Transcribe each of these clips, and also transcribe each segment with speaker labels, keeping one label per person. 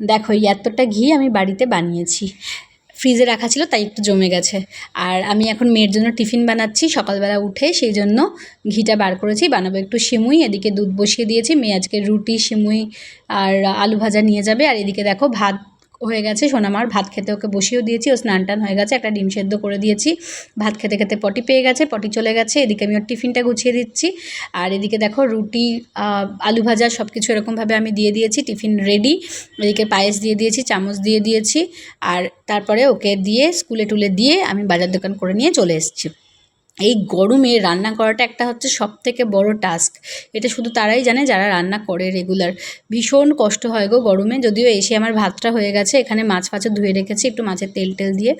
Speaker 1: দেখো, এই এতটা ঘি আমি বাড়িতে বানিয়েছি। ফ্রিজে রাখা ছিল, তাই একটু জমে গেছে। আর আমি এখন মেয়ের জন্য টিফিন বানাচ্ছি, সকালবেলা উঠে সেই জন্য ঘিটা বার করেছি। বানাবো একটু সিমুই, এদিকে দুধ বসিয়ে দিয়েছি। মেয়ে আজকে রুটি, সিমুই আর আলু ভাজা নিয়ে যাবে। আর এদিকে দেখো, ভাত হয়ে গেছে সোনামার ভাত খেতে ওকে বসিয়েও দিয়েছি, ও স্নান টান হয়ে গেছে, একটা ডিম সেদ্ধ করে দিয়েছি। ভাত খেতে খেতে পটি পেয়ে গেছে, পটি চলে গেছে, এদিকে আমি ওর টিফিনটা গুছিয়ে দিচ্ছি। আর এদিকে দেখো রুটি আলু ভাজা সব কিছু এরকমভাবে আমি দিয়ে দিয়েছি, টিফিন রেডি। এদিকে পায়েস দিয়ে দিয়েছি, চামচ দিয়ে দিয়েছি। আর তারপরে ওকে দিয়ে স্কুলে টুলে দিয়ে আমি বাজার দোকান করে নিয়ে চলে এসেছি। এই গরমে রান্না করাটা একটা হচ্ছে সব থেকে বড় টাস্ক। এটা শুধু তারাই জানে যারা রান্না করে রেগুলার। ভীষণ কষ্ট হয় গো গরমে, যদিও এসে আমার ভাতটা হয়ে গেছে, এখানে মাছ ফাছে ধুয়ে রেখেছি একটু মাছের তেল টেল দিয়ে।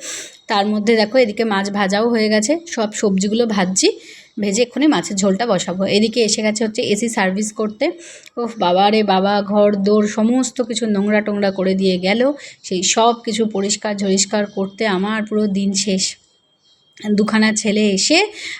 Speaker 1: তার মধ্যে দেখো এদিকে মাছ ভাজাও হয়ে গেছে, সব সবজিগুলো ভাজছি, ভেজে এক্ষুনি মাছের ঝোলটা বসাবো। এদিকে এসে গেছে হচ্ছে এসি সার্ভিস করতে। ও বাবা রে বাবা, ঘর, দোর সমস্ত কিছু নোংরা টোংরা করে দিয়ে গেল। সেই সব কিছু পরিষ্কার ঝরিষ্কার করতে আমার পুরো দিন শেষ। দুখানা ছেলে এসে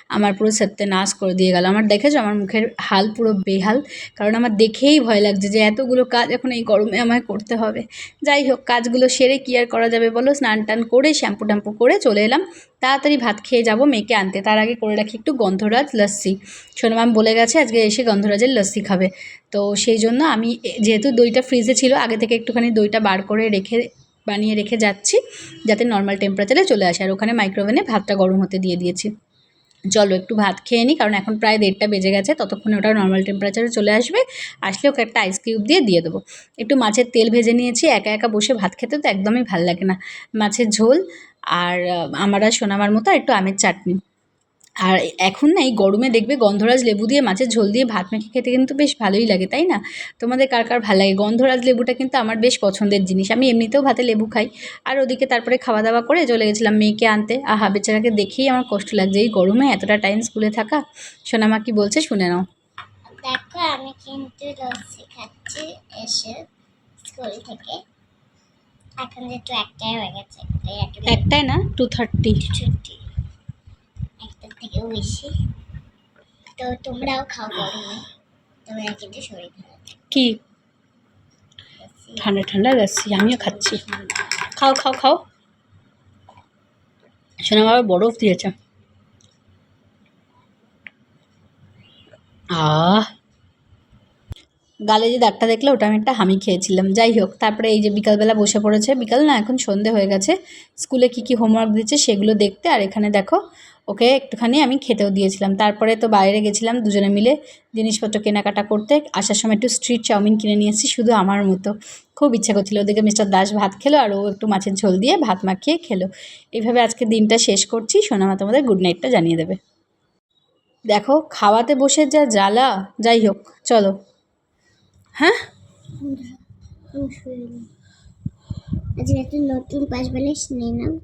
Speaker 1: আমার পুরো সত্যে নাশ করে দিয়ে গেল। আমার দেখেছ? আমার মুখের হাল পুরো বেহাল। কারণ আমার দেখেই ভয় লাগছে যে এতগুলো কাজ এখন এই গরমে আমায় করতে হবে। যাই হোক, কাজগুলো সেরে কি আর করা যাবে বলো? স্নান টান করে, শ্যাম্পু ট্যাম্পু করে চলে এলাম। তাড়াতাড়ি ভাত খেয়ে যাব মেয়েকে আনতে। তার আগে করে রাখি একটু গন্ধরাজ লস্যি। সোনমাম বলে গেছে, আজকে এসে গন্ধরাজের লস্যি খাবে। তো সেই জন্য আমি যেহেতু দইটা ফ্রিজে ছিল, আগে থেকে একটুখানি দইটা বার করে রেখে বানিয়ে রেখে যাচ্ছি যাতে নর্মাল টেম্পারেচারে চলে আসে। আর ওখানে মাইক্রোওভেনে ভাতটা গরম হতে দিয়ে দিয়েছি। চলো একটু ভাত খেয়ে নিই কারণ এখন প্রায় দেড়টা বেজে গেছে, ততক্ষণে ওটা নর্মাল টেম্পারেচারে চলে আসবে। আসলে ওকে একটা আইস কিউব দিয়ে দিয়ে দেবো। একটু মাছের তেল ভেজে নিয়েছি, একা একা বসে ভাত খেতে তো একদমই ভালো লাগে না। মাছের ঝোল আর আমারা আমার আর সোনামার মতো একটু আমের চাটনি। আর এখন না এই গরমে দেখবে গন্ধরাজ লেবু দিয়ে মাছের ঝোল দিয়ে ভাত মেখে খেতে কিন্তু বেশ ভালোই লাগে তাই না? তোমাদের কার কার ভালো লাগে? গন্ধরাজ লেবুটা কিন্তু আমার বেশ পছন্দের জিনিস। আমি এমনিতেও ভাতে লেবু খাই। আর ওদিকে তারপরে খাওয়া দাওয়া করে চলে গেছিলাম মেয়েকে আনতে। আহা বেচারাকে দেখেই আমার কষ্ট লাগছে। এই গরমে এতটা টাইম স্কুলে থাকা। সোনামা কি বলছে শুনে নাও।
Speaker 2: দেখো আমি কিন্তু লস্যি খাচ্ছি এসে স্কুল থেকে। এখন যেহেতু একটাই হয়ে গেছে
Speaker 1: একটাই না? টু থার্টি
Speaker 2: ছুটি একটার বেশি তো তোমরাও খাও গরমে তোমরা কিন্তু শরীর খারাপ।
Speaker 1: কি? ঠান্ডা ঠান্ডা লস্যি আমিও খাচ্ছি। খাও খাও খাও। শোনা বাবা বরফ দিয়েছে। আহ! গালে যে দাগটা দেখলে ওটা আমি একটা হামি খেয়েছিলাম। যাই হোক, তারপরে এই যে বিকালবেলা বসে পড়েছে, বিকাল না, এখন সন্ধে হয়ে গেছে। স্কুলে কি কি হোমওয়ার্ক দিচ্ছে সেগুলো দেখতে, আর এখানে দেখো, ওকে একটুখানি আমি খেতেও দিয়েছিলাম। তারপরে তো বাইরে গেছিলাম দুজনে মিলে জিনিসপত্র কেনাকাটা করতে। আসার সময় একটু স্ট্রিট চাউমিন কিনে নিয়ে এসেছি, শুধু আমার মতো। খুব ইচ্ছা করছিল ওদিকে মিস্টার দাস ভাত খেলো, আর ও একটু মাছের ঝোল দিয়ে ভাত মাখিয়ে খেলো। এইভাবে আজকে দিনটা শেষ করছি সোনামা তোমাদের গুড নাইটটা জানিয়ে দেবে। দেখো, খাওয়াতে বসে যা জ্বালা, যাই হোক, চলো। হ্যাঁ?
Speaker 2: আজকে একটা নতুন বালিশ নিয়ে নাও।